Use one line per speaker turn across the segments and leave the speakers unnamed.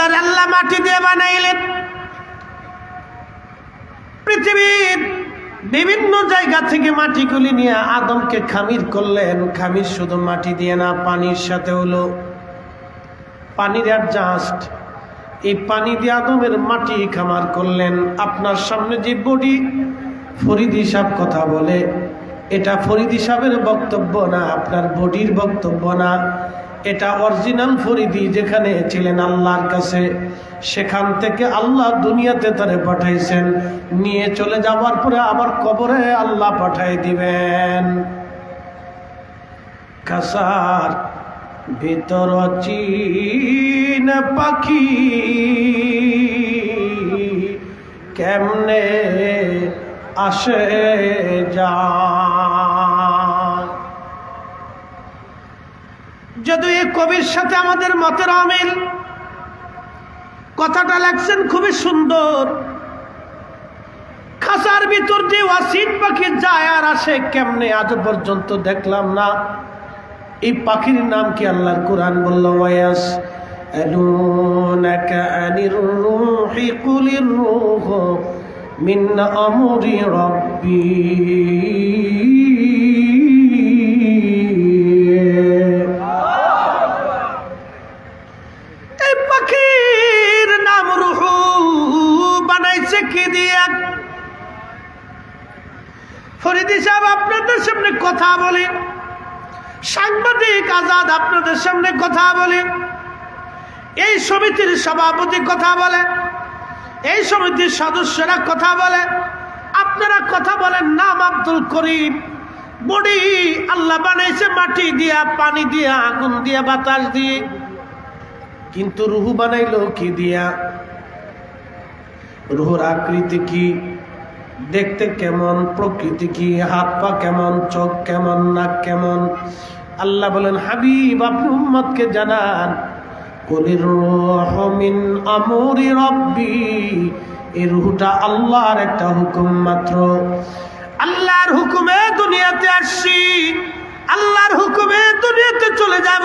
আল্লাহর আল্লাহ মাটি দিয়ে বানাইলেন। পৃথিবীর বিভিন্ন জায়গা থেকে মাটিগুলি নিয়ে আদমকে খামির করলেন। খামির শুধু মাটি দিয়ে না, পানির সাথে হলো। পানির অ্যাডজাস্ট এই পানি দিয়ে আদমের মাটি খামার করলেন। আপনার সামনে যে বডি, ফরিদ হিসাব কথা বলে। এটা ফরিদ হিসাবের বক্তব্য না, আপনার বডির বক্তব্য না। এটা অরিজিনাল ফরিদি যেখানে ছিলেন আল্লাহর কাছে, সেখান থেকে আল্লাহ দুনিয়াতে তারে পাঠাইছেন। নিয়ে চলে যাওয়ার পরে আবার কবরে আল্লাহ পাঠাই দিবেন। কাসার ভিতর চীন পাখি কেমনে আসে যায়? যদি এই কবির সাথে আমাদের মতের অমিল কথাটা লাগছেন খুবই সুন্দর খাসার ভিতর যে ওয়াসিন পাখি যায় আর আসে কেমনে আজ পর্যন্ত দেখলাম না এই পাখির নাম কি আল্লাহর কোরআন বলল ওয়াস ألونك عن الروح قل الروح من أمر ربي দিয়া। ফরিদি সাহেব, আপনাদের সামনে কথা সাংবাদিক আজাদ আপনাদের সামনে কথা এই সমিতির সভাপতি কথা বলে। এই সমিতির সদস্যরা কথা বলে। আপনারা কথা বলেন, নাম আব্দুল করিম। বডি আল্লাহ বানাইছে, মাটি দিয়া, পানি দিয়া, আগুন দিয়া, বাতাস দিয়ে। কিন্তু রুহু বানাইলো কি দিয়া? রুহুর আকৃতি কি? দেখতে কেমন? প্রকৃতি কি? হাত পা কেমন? চোখ কেমন? নাক কেমন? আল্লাহ বলেন, হাবিব, আপনি উম্মতকে জানান, কলির রূহ মিন আমরি রব্বি এই রুহুটা আল্লাহর একটা হুকুম মাত্র। আল্লাহর হুকুমে দুনিয়াতে আসছি আল্লাহর হুকুমে দুনিয়াতে চলে যাব।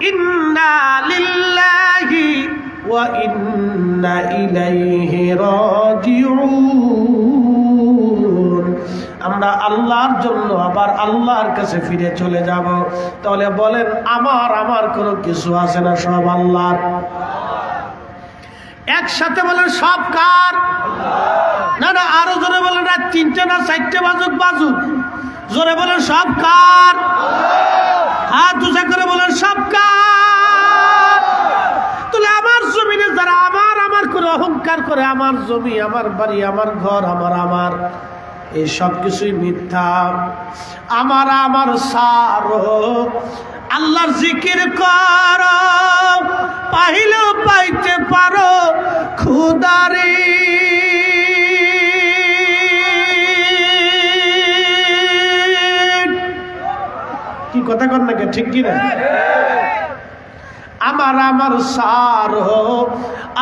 ইন্না লিল্লাহি ইন্না ইলাইহি রাজিউন আমরা আল্লাহর জন্য আবার আল্লাহর কাছে ফিরে চলে যাব। তাহলে বলেন, আমার আমার কোনো কিছু আছে না সব আল্লাহর? একসাথে বলেন, সব কার? না না, আরও জোরে বলেন না তিনটে না চারটে বাজুক বাজুক। জোরে বলেন, সব কার? হাত উঁচা করে বলেন, সব কার তাহলে আমার জমিনে যারা আমার আমার করে অহংকার করে আমার জমি, আমার বাড়ি, আমার ঘর, আমার আমার, এই সব কিছুই মিথ্যা। আমার আমার সারো, আল্লাহর জিকির কর, পাইলেও পাইতে পারো খুদারি কি কথা কর নাকি ঠিক কি না আমার আমার সার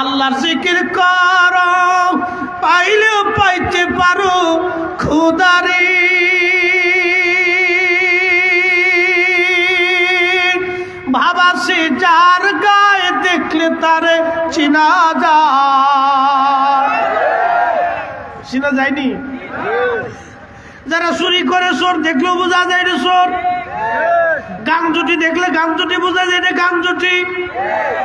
আল্লাহর জিকির কর, পাইলেও পাইতে পারো খুদারি ভাবাসি যার গায়ে দেখলে তারে চিনা যায়। চিনা যায়নি? যারা চুরি করে চোর দেখলেও বোঝা যায় রে চোর। গাং জুটি দেখলে গাং জুটি, বোঝা যায় এটা গাং জুটি।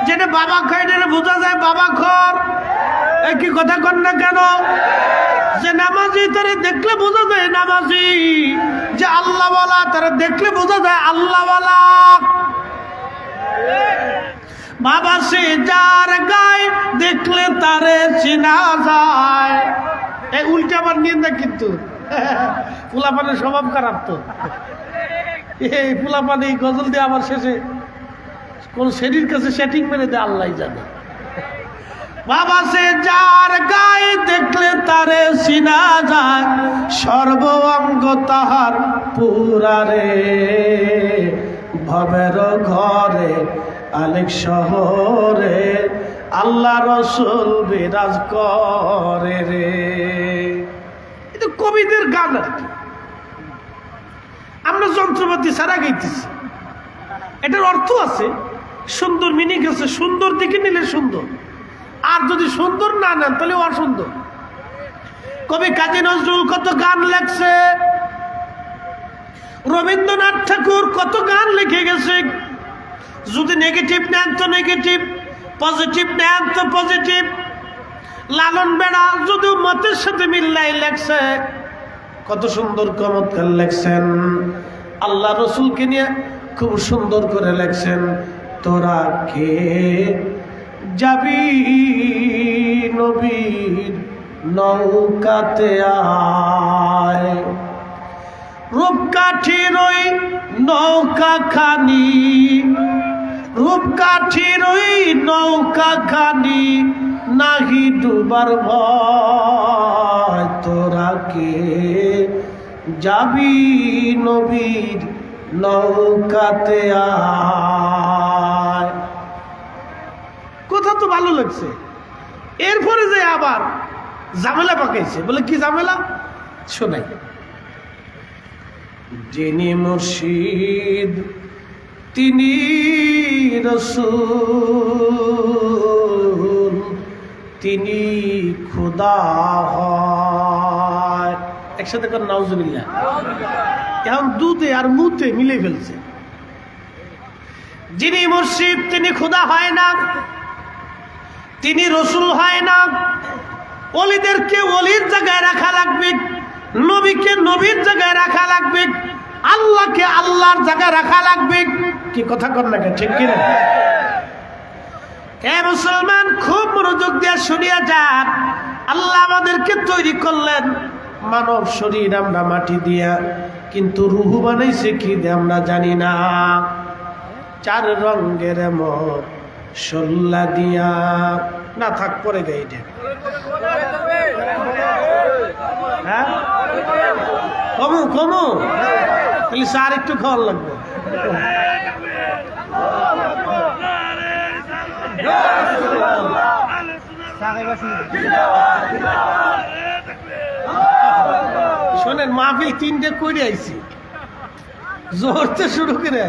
যেটা বাবা খায় এটা বোঝা যায় বাবা খর। কি কথা কর না কেন? যে নামাজি তারা দেখলে বোঝা যায় নামাজি। যে আল্লাহওয়ালা তারা দেখলে বোঝা যায় আল্লাহওয়ালা। বাবা সে যার গায়ে দেখলে তারে চিনা যায়। এই উল্টা আবার নিয়ে কিন্তু। ফুলাপানের স্বভাব খারাপ তো। এই ফুলাপানি গজল দিয়ে আবার শেষে কোন শ্রেণির কাছে সেটিং মেরে দেয়, আল্লাহ জানে। বাবা সে যার গায়ে দেখলে তারে চিনা যায় সর্ব অঙ্গ তাহার পুরারে ভবের ঘরে আলেক শহরে, আল্লাহ রসুল বিরাজ করে রে। এটা কবিদের গান আর কি। আমরা যন্ত্রপাতি ছাড়া গাইতেছি। এটার অর্থ আছে, সুন্দর মিনি গেছে সুন্দর দিকে নিলে সুন্দর। আর যদি সুন্দর না নেন, তাহলে অসুন্দর। কবি কাজী নজরুল কত গান লেখছে? রবীন্দ্রনাথ ঠাকুর কত গান লিখে গেছে? যদি নেগেটিভ নেন তো নেগেটিভ পজিটিভ নেন তো পজিটিভ লালন বেড়া যদি মতের সাথে মিল্লাই লেখছে, কত সুন্দর চমৎকার লেখছেন। আল্লাহ রসুলকে নিয়ে খুব সুন্দর করে লেখছেন, তোরা কে? যাবি নবীর নৌকাতে আয়। রূপকাঠির ওই নৌকা খানি রূপকাঠির ওই নৌকা খানি নাহি ডুবার ভয় তোরা কে? যাবি নবীর নৌকাতে আয়। কথা তো ভালো লাগছে। এরপরে যে আবার ঝামেলা পাকাইছে, বলে কি ঝামেলা? শোনাই। যিনি মুর্শিদ, তিনি রসুল। তিনি খুদা হয়। একসাথে কর, নাউজুবিল্লাহ। এখন দুতে আর মুতে মিলে ফেলছে। যিনি মুর্শিদ, তিনি খুদা হয় না। তিনি রসুল হয় না। অলিদেরকে অলির জায়গায় রাখা লাগবে। নবীকে নবীর জায়গায় রাখা লাগবে। আল্লাহকে আল্লাহর জায়গায় রাখা লাগবে। কি কথা কর না ঠিক কিনা? এ মুসলমান, খুব মনোযোগ দিয়ে শুনিয়া যান। আল্লাহ আমাদেরকে তৈরি করলেন মানব শরীর আমরা মাটি দিয়া, কিন্তু রুহু বানাইছে কি দিয়ে আমরা জানি না। চার রঙের মত সল্লা দিয়া। না থাক, পরে গাইডে হ্যাঁ? কমু কমু। তাহলে স্যার একটু খাওয়ার লাগবে। শোনেন, মাহফিল তিনটে কইরে আইছি। জোরতে শুরু করে,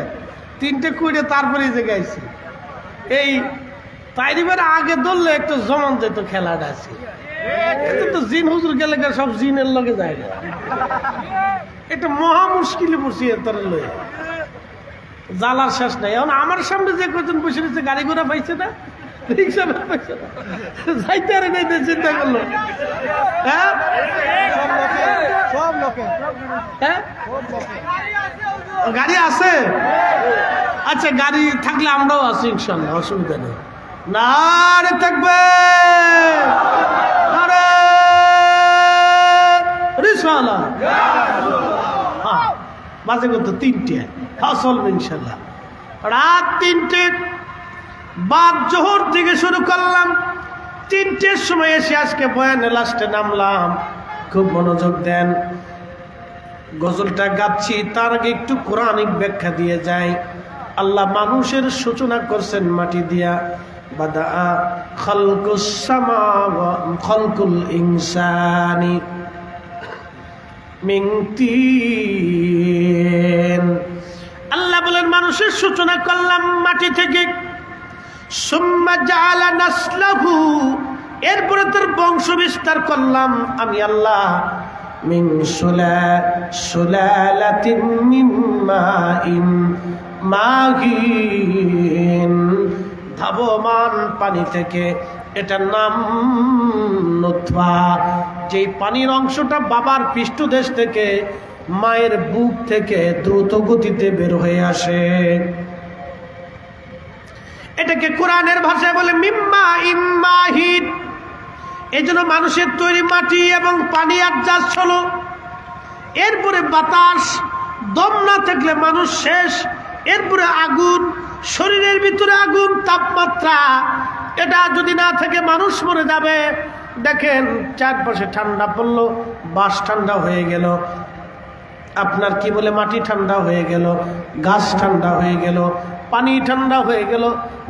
তিনটে কইরে তারপরে জায়গায় আইছি। এই তাইরিবের আগে ধরলে একটু জমান যেত খেলাটা আছে। তো জিন হুজুর গেলে সব জিনের লগে যায় না। এটা মহা মুশকিলে পড়ছি এর লয়ে। জ্বালার শেষ নাই। এখন আমার সামনে যে কজন বসে রয়েছে গাড়ি ঘোড়া পাইছে না? রিক্সা পাইছে না? যাইতে আরে নাই চিন্তা করল। হ্যাঁ? হ্যাঁ? গাড়ি আছে? আচ্ছা গাড়ি থাকলে আমরাও আছি ইনশাল্লাহ অসুবিধা নেই। না রে থাকবে রিসালা হ্যাঁ কত তিনটে। হ্যাঁ চলবে ইনশাল্লাহ রাত তিনটে বাদ জোহর থেকে শুরু করলাম। তিনটের সময় এসে আজকে বয়ানে লাস্টে নামলাম। খুব মনোযোগ দেন। গজলটা গাচ্ছি, তার আগে একটু কোরআনিক ব্যাখ্যা দিয়ে যাই। আল্লাহ মানুষের সূচনা করছেন মাটি দিয়া। বাদা খলকুল ইনসানি মিন বলেন মানুষের সূচনা করলাম মাটি থেকে। এরপরে তার বংশ বিস্তার করলাম আমি আল্লাহ। মিন মিন ধাবমান পানি থেকে, এটার নাম নথবা যে পানির অংশটা বাবার পৃষ্ঠদেশ থেকে মায়ের বুক থেকে দ্রুত গতিতে বের হয়ে আসে। এটাকে কোরআনের ভাষায় বলে মিম্মা ইম্মাহিদ এই জন্য মানুষের তৈরি মাটি এবং পানি আড্জাস্ট হলো। এরপরে বাতাস, দম না থাকলে মানুষ শেষ। এরপরে আগুন, শরীরের ভিতরে আগুন, তাপমাত্রা। এটা যদি না থাকে, মানুষ মরে যাবে। দেখেন, চারপাশে ঠান্ডা পড়ল, বাস ঠান্ডা হয়ে গেল। আপনার কি বলে, মাটি ঠান্ডা হয়ে গেল, গাছ ঠান্ডা হয়ে গেল, পানি ঠান্ডা হয়ে গেল,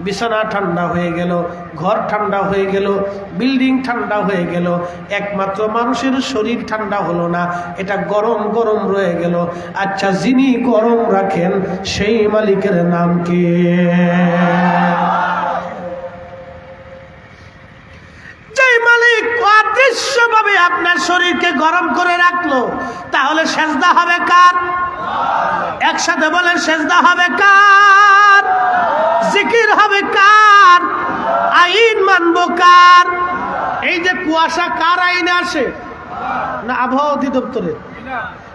বিছানা ঠান্ডা হয়ে গেল, ঘর ঠান্ডা হয়ে গেল, বিল্ডিং ঠান্ডা হয়ে গেল, একমাত্র মানুষের শরীর ঠান্ডা হলো না, এটা গরম গরম রয়ে গেল। আচ্ছা যিনি গরম রাখেন, সেই মালিকের নাম কি যে মালিক অদৃশ্যভাবে আপনার শরীরকে গরম করে রাখল, তাহলে সেজদা হবে কার? একসাথে বলেন, সেজদা হবে কার? জিকির হবে কার? আইন মানবো কার? এই যে কুয়াশা কার আইনে আসে? না, আবহাওয়া অধিদপ্তরে।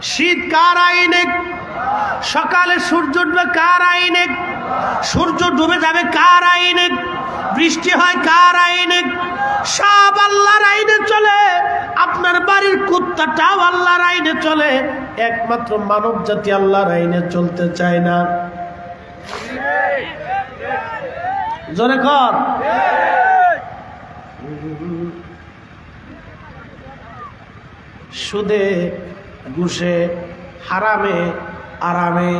শীত কার আইনে? সকালে সূর্য উঠবে কার আইনে? সূর্য ডুবে যাবে কার আইনে? বৃষ্টি হয় কার আইনে? সব আল্লাহর আইনে চলে। আপনার বাড়ির কুত্তাটাও আল্লাহর আইনে চলে। একমাত্র মানব জাতি আল্লাহর আইনে চলতে চায় না। জোরে সুদে, ঘুষে, হারামে, আরামে।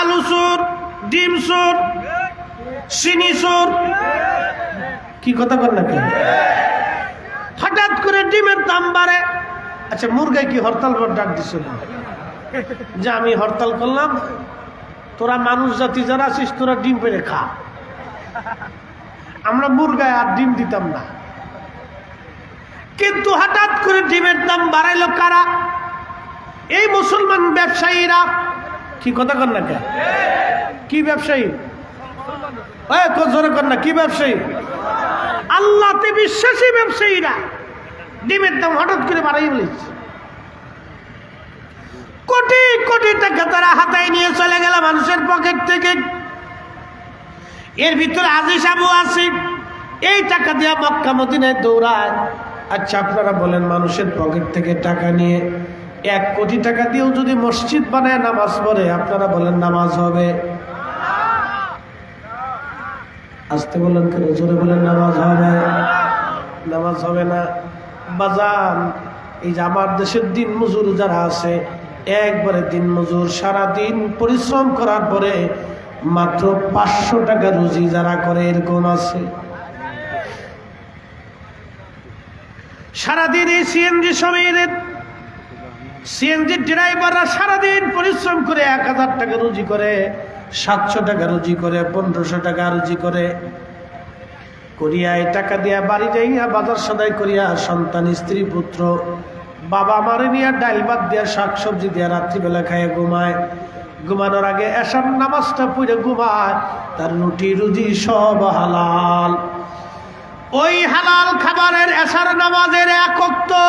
আলু সুর ডিম সুর কি কথা বল নাকি? হঠাৎ করে ডিমের দাম বাড়ে। আচ্ছা মুরগায় কি হরতাল বর ডাক দিছিল যে আমি হরতাল করলাম, তোরা মানুষ জাতি যারা আছিস, তোরা ডিম পেরে খা। আমরা মুরগায় আর ডিম দিতাম না। কিন্তু হঠাৎ করে ডিমের দাম বাড়াইলো কারা? এই মুসলমান ব্যবসায়ীরা। কি কথা কর না কে কি ব্যবসায়ী? জোরে কর না, কি ব্যবসায়ী? আল্লাহতে বিশ্বাসী ব্যবসায়ীরা। ডিমের দাম হঠাৎ করে বাড়াই বলেছে। কোটি কোটি টাকা তারা হাতায় নিয়ে চলে গেল মানুষের পকেট থেকে। এর ভিতরে আজিজ আবু আছে এই টাকা দিয়ে মক্কা মদিনায় দৌড়ায়। আচ্ছা আপনারা বলেন, মানুষের পকেট থেকে টাকা নিয়ে এক কোটি টাকা দিয়েও যদি মসজিদ বানায়, নামাজ পড়ে, আপনারা বলেন নামাজ হবে। আসতে বলেন কেন? জোরে বলেন, নামাজ হবে। নামাজ হবে না। বাজান, এই যে আমার দেশের দিন মজুর যারা আছে, একবারে দিন মজুর সারা দিন পরিশ্রম করার পরে মাত্র পাঁচশো টাকা রুজি যারা করে এরকম আছে। সারাদিন এই সিএনজি সময়ের সিএনজি ড্রাইভাররা সারাদিন পরিশ্রম করে এক হাজার টাকা রুজি করে। সাতশো টাকা রুজি করে, পনেরোশো টাকা রুজি করে। করিয়ায় টাকা দিয়া বাড়ি যাইয়া বাজার সদাই করিয়া সন্তান, স্ত্রী, পুত্র, বাবা মারে নিয়ে ডাইল ভাত দিয়া শাক সবজি দিয়া রাত্রিবেলা খায় ঘুমায়। ঘুমানোর আগে এসার নামাজটা পড়ে ঘুমায়, তার রুটি, রুজি সব হালাল। ওই হালাল খাবারের এসার নামাজের একক তো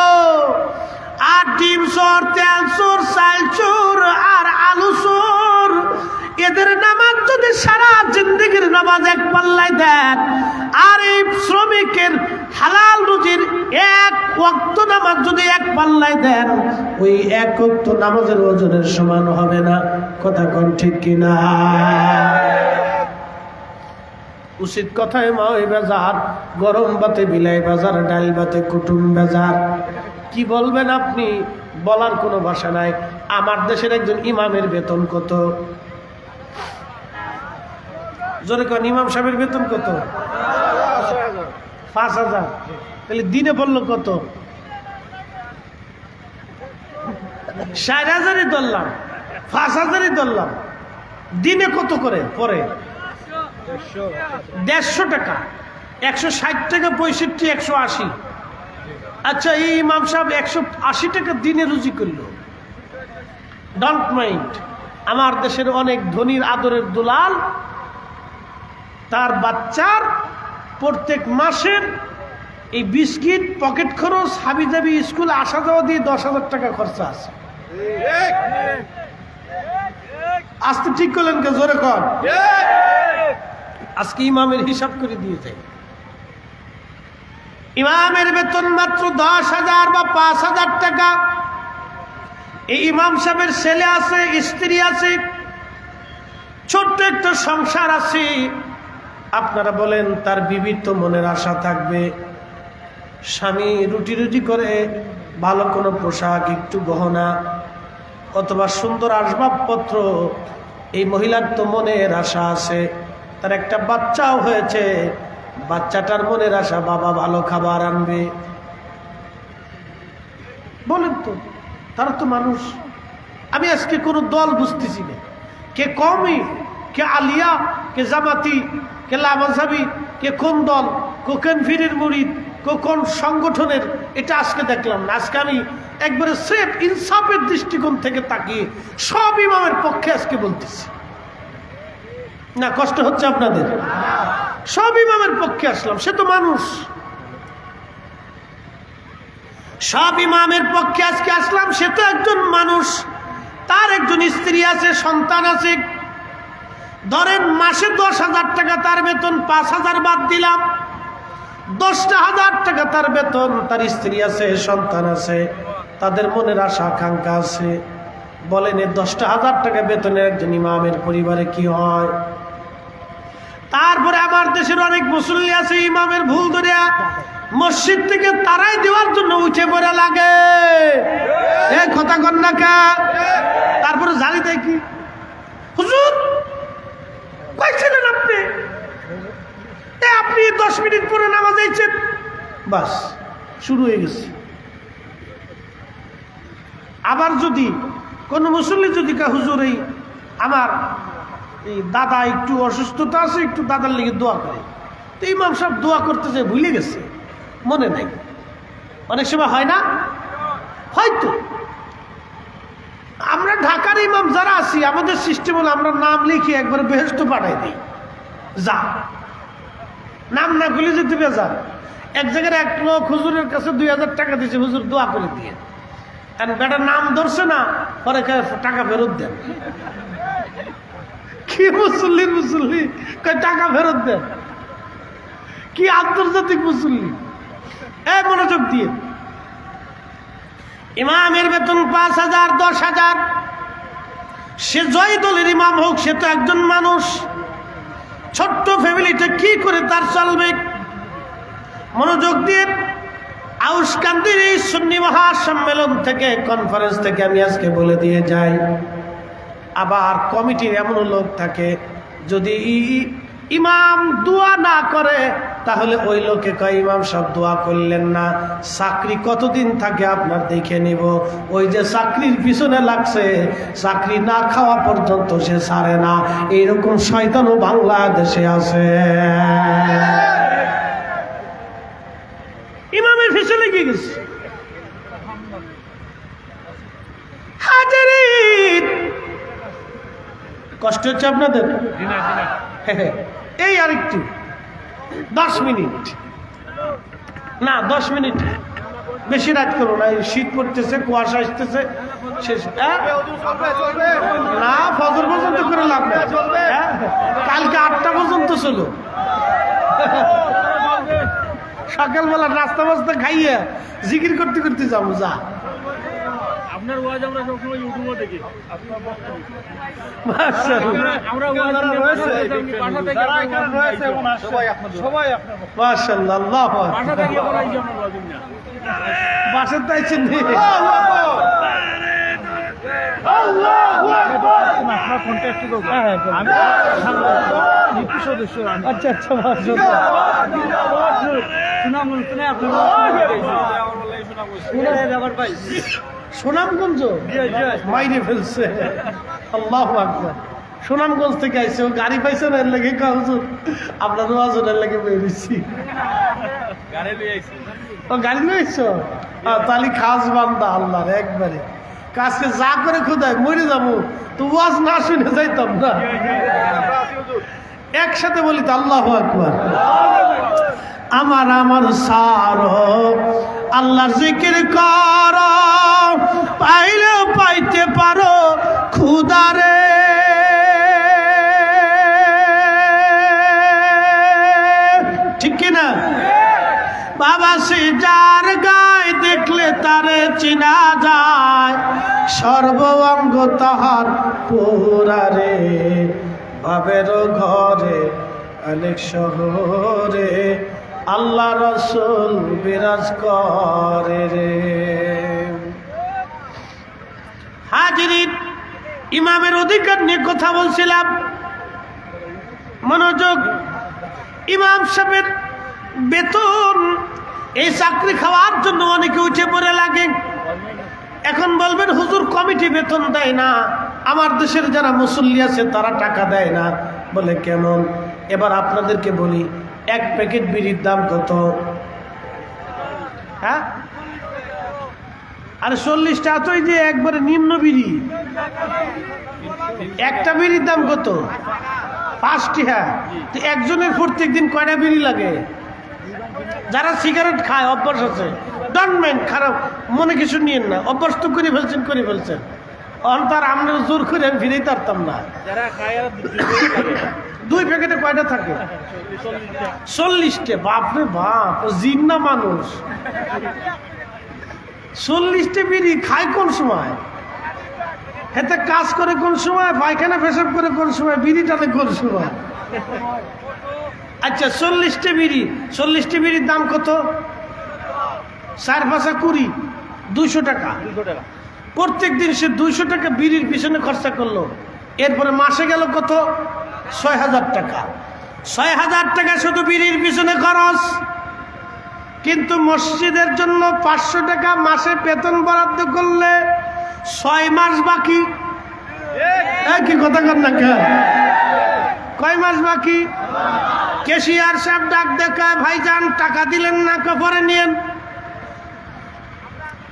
আর ডিম, চোর, তেল, চোর, চাল আর আলু চোর। এদের নামাজ যদি সারা জিন্দগির নামাজ এক পাল্লায় দেন, আর এই শ্রমিকের হালাল রুজির এক ওয়াক্ত নামাজ যদি এক পাল্লায় দেন, ওই এক ওয়াক্ত নামাজের ওজনের সমান হবে না। কথা কোন ঠিক কিনা উচিত কথায় মাই বাজার, গরম বাতে বিলাই বাজার, ডাল বাতে কুটুম বাজার। কি বলবেন আপনি? বলার কোনো ভাষা নাই। আমার দেশের একজন ইমামের বেতন কত? জোরে কন, ইমাম সাহেবের বেতন কত? পাঁচ হাজার। তাহলে দিনে বলল কত? ষাট হাজারই ধরলাম। পাঁচ হাজারই ধরলাম। দিনে কত করে পরে? দেড়শো টাকা। একশো ষাট টাকা, পঁয়ষট্টি, একশো আশি। আচ্ছা এই ইমাম সাহেব একশো আশি টাকা দিনে রুজি করল। ডন্ট মাইন্ড আমার দেশের অনেক ধনীর আদরের দুলাল তার বাচ্চার প্রত্যেক মাসের এই বিস্কিট, পকেট খরচ হাবি জাবি স্কুলে আসা যাওয়া দিয়ে দশ হাজার টাকা খরচা আছে। আসতে ঠিক করলেন কে? জোরে কর আজকে ইমামের হিসাব করে দিয়ে যাই ইমামের বেতন মাত্র দশ হাজার বা পাঁচ হাজার টাকা। এই ইমাম সাহেবের ছেলে আছে, স্ত্রী আছে, ছোট্ট একটা সংসার আছে। আপনারা বলেন, তার বিবির তো মনের আশা থাকবে। স্বামী রুটি রুটি করে, ভালো কোনো পোশাক, একটু গহনা, অথবা সুন্দর আসবাবপত্র, এই মহিলার তো মনের আশা আছে। তার একটা বাচ্চাও হয়েছে, বাচ্চাটার মনের আশা, বাবা ভালো খাবার আনবে। বলেন তো, তারা তো মানুষ। আমি আজকে কোনো দল বুঝতেছি না। কে কমই কে আলিয়া, কে জামাতি কে লামাজাবি কে কোন দল কোকেন ফিরের মুড়িদ কোন সংগঠনের, এটা আজকে দেখলাম না। আজকে আমি একবারে সেফ ইনসাফের দৃষ্টিকোণ থেকে তাকিয়ে সব ইমামের পক্ষে আজকে বলতেছি। না, কষ্ট হচ্ছে আপনাদের? সব ইমামের পক্ষে আসলাম, সে তো মানুষ। সব ইমামের পক্ষে আজকে আসলাম, সে তো একজন মানুষ। তার একজন স্ত্রী আছে, সন্তান আছে ধরেন মাসে দশ হাজার টাকা তার বেতন, পাঁচ হাজার বাদ দিলাম। দশটা হাজার টাকা তার বেতন, তার স্ত্রী আছে, সন্তান আছে, তাদের মনের আশা, আকাঙ্ক্ষা আছে। বলেন এ দশটা হাজার টাকা বেতনের একজন ইমামের পরিবারে কি হয়? তারপরে আমার দেশের অনেক মুসল্লি আছে, ইমামের ভুল ধরিয়া মসজিদ থেকে তারাই দেওয়ার জন্য উঠে পড়ে লাগে। এ কথা কন্যা কা? তারপরে জানি দেয় কি হুজুর কই ছিলেন আপনি এ আপনি দশ মিনিট পরে নামাজ আইছেন। বাস, শুরু হয়ে গেছে। আবার যদি কোনো মুসল্লি যদি কা হুজুর এই আমার এই দাদা একটু অসুস্থতা আছে, একটু দাদার লেগে দোয়া করে। তো ইমাম সাহেব দোয়া করতে যে ভুলে গেছে, মনে নাই। অনেক সময় হয় না? হয়তো। আমরা ঢাকার ইমাম যারা আছি, আমাদের সিস্টেম হলো আমরা নাম লিখে একবার বেহস্ত পাঠাই দিই। যা। নাম না খুলে যেতে বেজা এক জায়গায় এক লোক হুজুরের কাছে দুই হাজার টাকা দিয়েছে, হুজুর দোয়া করে দিয়ে। কারণ বেটার নাম ধরছে না, পরে টাকা ফেরত দেন। কি মুসল্লি? কয়, টাকা ফেরত দেন। কি আন্তর্জাতিক মুসল্লি? এ মনোযোগ দিয়ে। ইমামের বেতন পাঁচ হাজার, দশ হাজার। সে জয় দলের ইমাম হোক, সে তো একজন মানুষ। ছোট্ট ফ্যামিলিটা কি করে তার চলবে? মনোযোগ দিয়ে আউসকান্দির এই সুন্নি মহাসম্মেলন থেকে কনফারেন্স থেকে আমি আজকে বলে দিয়ে যাই। আবার কমিটির এমন লোক থাকে, যদি ইমাম দোয়া না করে তাহলে ওই লোকে কয় ইমাম সব দোয়া করলেন না। চাকরি কতদিন থাকে আপনার দেখে নিব। ওই যে চাকরির পিছনে লাগছে চাকরি না খাওয়া পর্যন্ত সে ছাড়ে না। এইরকম শয়তানও বাংলাদেশে আছে। ইমামের পিছনে গিয়ে গেছে। কষ্ট হচ্ছে আপনাদের? এই আরেকটু। দশ মিনিট। না, দশ মিনিট। বেশি রাত করো না শীত পড়তেছে, কুয়াশা আসতেছে হ্যাঁ? না, ফজর পর্যন্ত করে লাভ হ্যাঁ? কালকে আটটা পর্যন্ত ছিল। সকালবেলা রাস্তা মাস্তা খাইয়ে জিকির করতে করতে যাব, যা।
আপনার ওয়াজ আমরা সবসময় ইউটিউবে দেখি
মাশাআল্লাহ।
আমরা ওয়াজ বাসা থেকে সবাই আপনার
মাশাআল্লাহ, আল্লাহু আকবার।
বাসা থেকে বানাইছি আমরা ওয়াজ না
বাসার তাই চিনি
আপনার ফোনটা আমি নিত্য সদস্য আমি
আচ্ছা আচ্ছা।
সুনাম আপনার
সুনামগঞ্জ? মাইরে ফেলছে। আল্লাহ আকবার। সুনামগঞ্জ থেকে আইছে ও গাড়ি পাইছে না এর লাগে কাউজুর আপনার ওয়াজনের লাগে বেরিয়েছি ও গাড়ি নিয়ে এসছো তাহলে খাস বান্দা আল্লাহর একবারে। কাজকে যা করে খোদায় মরে যাব। তো ওয়াজ না শুনে যাইতাম না। একসাথে বলি তো আল্লাহ আকবার। আমার আমার সার আল্লাহর জিকির কর পাইলেও পাইতে পারো খুদারে ঠিক কিনা? বাবা সে যার গায়ে দেখলে তারে চিনা যায় সর্ব অঙ্গ তাহার পুরারে ভাবের ঘরে অনেক শহরে। আল্লাহ রসুল বিরাজ করে রে। হাজিরিন ইমামের অধিকার নিয়ে কথা বলছিলাম। মনোযোগ, ইমাম সাহেবের বেতন, এই চাকরি খাওয়ার জন্য অনেকে উঠে পড়ে লাগে। এখন বলবেন, হুজুর, কমিটি বেতন দেয় না। আমার দেশের যারা মুসল্লি আছে, তারা টাকা দেয় না। বলে, কেমন? এবার আপনাদেরকে বলি এক প্যাকেট বিড়ির দাম কত? হ্যাঁ? আর চল্লিশটা এতই যে একবারে নিম্ন বিড়ি। একটা বিড়ির দাম কত? পাঁচটি হ্যাঁ। তো একজনের প্রত্যেক দিন কয়টা বিড়ি লাগে? যারা সিগারেট খায়, অভ্যাস আছে। ডন্ট মাইন্ড খারাপ। মনে কিছু নিয়েন না। অভ্যাস তো করে ফেলছেন করে ফেলছেন। অন্তর আমরা জোর করে আমি ফিরেই পারতাম না। দুই প্যাকেটে কয়টা থাকে? চল্লিশটে। বাপরে বাপ ও জিন্না মানুষ। চল্লিশটে বিড়ি খায় কোন সময়? হেতে কাজ করে কোন সময়? পায়খানা পেশাব করে কোন সময়? বিড়ি টানে কোন সময়? আচ্ছা চল্লিশটে বিড়ি। চল্লিশটে বিড়ির দাম কত? চার পাঁচা কুড়ি। দুইশো টাকা।
দুশো টাকা।
প্রত্যেক দিন সে দুইশো টাকা বিড়ির পিছনে খরচা করল। এরপরে মাসে গেল কত? ছয় হাজার টাকা। ছয় হাজার টাকা শুধু বিড়ির পিছনে খরচ। কিন্তু মসজিদের জন্য পাঁচশো টাকা মাসে বেতন বরাদ্দ করলে ছয় মাস বাকি। কি কথা কর না কয় মাস বাকি? কেশিয়ার সাহেব ডাক দেখায়, ভাইজান, টাকা দিলেন না কে পরে নিয়েন।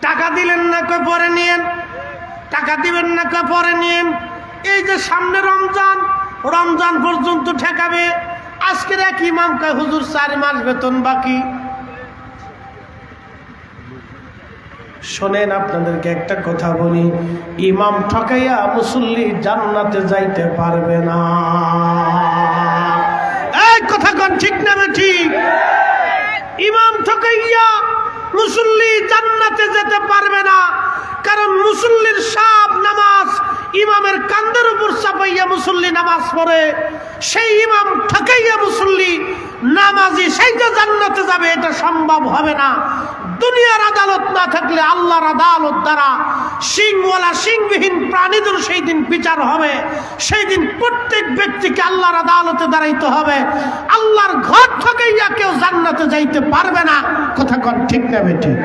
টাকা দিলেন না কে পরে নিয়েন? টাকা দিবেন না কে পরে নিয়েন? এই যে সামনে রমজান রমজান পর্যন্ত ঠেকাবে, আজকের এক ইমাম কয়, হুজুর, চার মাস বেতন বাকি। শোনেন, আপনাদেরকে একটা কথা বলি, ইমাম ঠকাইয়া মুসল্লি জান্নাতে যাইতে পারবে না। এই কথা কন, ঠিক না ঠিক? ইমাম ঠকাইয়া মুসল্লি জান্নাতে যেতে পারবে না কারণ মুসল্লির সব নামাজ ইমামের কান্দের উপর চাপাইয়া মুসল্লি নামাজ পড়ে। সেই ইমাম ঠকাইয়া মুসল্লি নামাজি সেই যে জান্নাতে যাবে, এটা সম্ভব হবে না। দুনিয়ার আদালত না থাকলে আল্লাহর আদালত দ্বারা সিংওয়ালা সিংবিহীন প্রাণীদের সেই দিন বিচার হবে। সেই দিন প্রত্যেক ব্যক্তিকে আল্লাহর আদালতে দাঁড়াইতে হবে। আল্লাহর ঘর ঠকাইয়া কেউ জান্নাতে যাইতে পারবে না। কথা কন ঠিক না বেঠিক?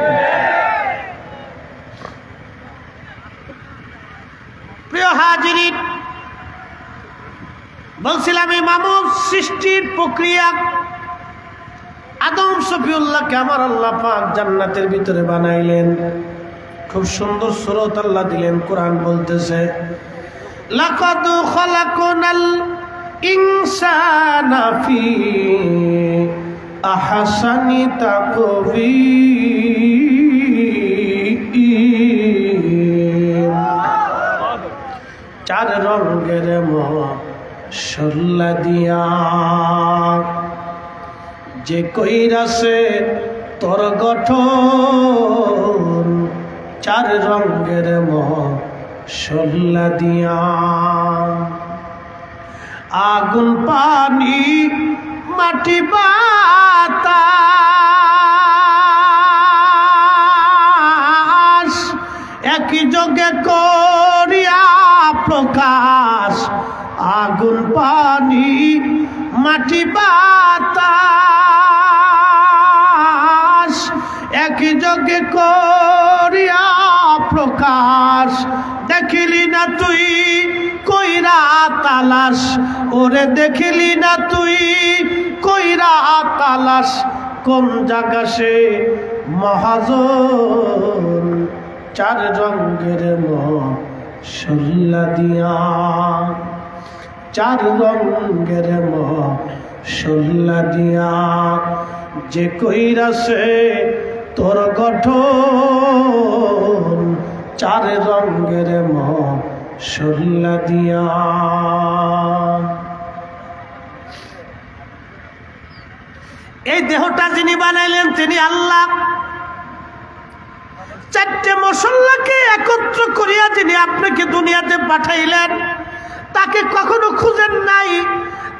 প্রিয় হাজিরিন বলছিলাম এই মানব সৃষ্টির প্রক্রিয়া আদম সফিউল্লাহকে আমার আল্লাহ পাক জান্নাতের ভিতরে বানাইলেন। খুব সুন্দর সুরত আল্লাহ দিলেন, কোরআন বলতেছে, লাকাদ খালাকনাল ইনসানা আহসানি তাকবীর চার রঙের মশল্লা দিয়া। যে কইরাছে তোর গঠন, চার রঙের মশল্লা দিয়া। আগুন পানি, মাটি বাতাস বাতাস একই যোগে করিয়া প্রকাশ। দেখিলি না তুই কইরা তালাস ওরে দেখিলি না তুই কইরা তালাস কোন জায়গা সে মহাজন চার রঙের মশল্লা দিয়া। চার রঙের মশল্লা দিয়া, যে কইরাছে তোর গঠন চার রঙের মশল্লা দিয়া। এই দেহটা যিনি বানাইলেন, তিনি আল্লাহ। চারটে মশল্লাকে একত্র করিয়া যিনি আপনাকে দুনিয়াতে পাঠাইলেন। তাকে কখনো খুঁজেন নাই।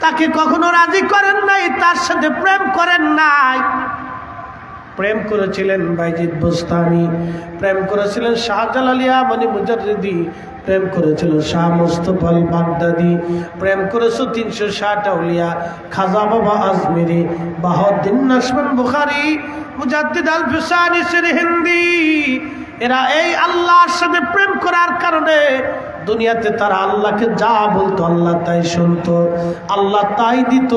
তাকে কখনো রাজি করেন নাই, তার সাথে প্রেম করেন নাই। প্রেম করেছিলেন বাইজিদ বোস্তানি, প্রেম করেছিলেন শাহজালালিয়া মানে মুজারিদি প্রেম করেছিল শাহ মুস্তফাল বাগদাদি, প্রেম করেছ তিনশো ষাট আউলিয়া খাজা বাবা আজমেরি বাহদ্দিন নাসমান বুখারি, মুজাদ্দিদ আল ফিসানি হিন্দি। এরা এই আল্লাহর সাথে প্রেম করার কারণে দুনিয়াতে তারা আল্লাহকে যা বলতো আল্লাহ তাই শুনতো। আল্লাহ তাই দিত।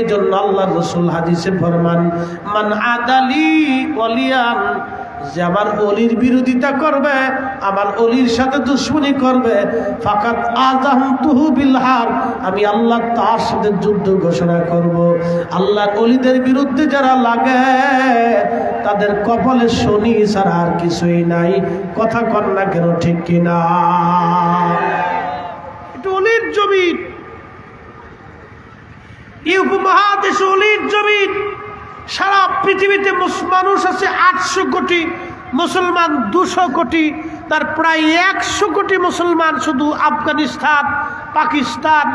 এজন্য আল্লাহ রসুল হাদিসে ফরমান, মান আদালি অলিয়ান যে আমার অলির বিরোধিতা করবে, আমার অলির সাথে দুশ্মনী করবে ফাকাত আজাম তুহু বিলহার আমি আল্লাহ তার সাথে যুদ্ধ ঘোষণা করব। আল্লাহর অলিদের বিরুদ্ধে যারা লাগে, তাদের কপালে শনি ছাড়া আর কিছুই নাই। কথা না কেন, ঠিক কিনা? জমিন। এই উপমহাদেশ অলির জমিন। সারা পৃথিবীতে মানুষ আছে আটশো কোটি, মুসলমান দুশো কোটি, তার প্রায় একশো কোটি মুসলমান শুধু আফগানিস্তান, পাকিস্তান,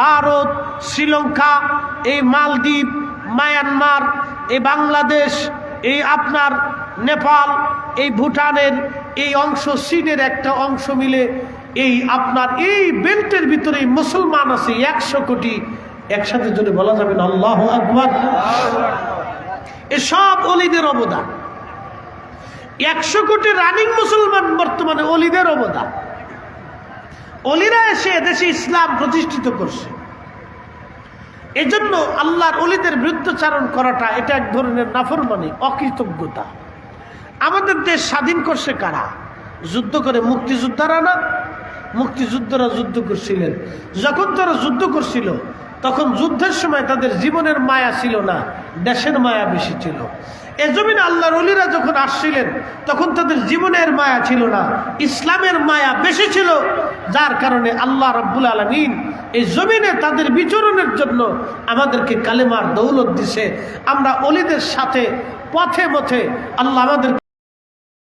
ভারত, শ্রীলঙ্কা, এই মালদ্বীপ, মায়ানমার, এই বাংলাদেশ, এই আপনার নেপাল, এই ভুটানের এই অংশ, চীনের একটা অংশ মিলে এই আপনার এই বেল্টের ভিতরে মুসলমান আছে একশো কোটি। একসাথে যদি বলা যাবে না, আল্লাহ আকবর। এসব অলিদের অবদান। একশো কোটি রানিং মুসলমান বর্তমানে অলিদের অবদান। অলিরা এসে দেশে ইসলাম প্রতিষ্ঠিত করছে। এজন্য আল্লাহর অলিদের বিরুদ্ধচারণ করাটা এটা এক ধরনের নাফরমানি, অকৃতজ্ঞতা। আমাদের দেশ স্বাধীন করছে কারা? যুদ্ধ করে মুক্তিযোদ্ধারা না? মুক্তিযোদ্ধারা যুদ্ধ করছিলেন। যখন তারা যুদ্ধ করছিল, তখন যুদ্ধের সময় তাদের জীবনের মায়া ছিল না, দেশের মায়া বেশি ছিল। এ জমিন আল্লাহর অলিরা যখন আসছিলেন, তখন তাদের জীবনের মায়া ছিল না, ইসলামের মায়া বেশি ছিল। যার কারণে আল্লাহ রব্বুল আলমিন এই জমিনে তাদের বিচরণের জন্য আমাদেরকে কালেমার দৌলত দিছে। আমরা অলিদের সাথে পথে পথে আল্লাহ আমাদেরকে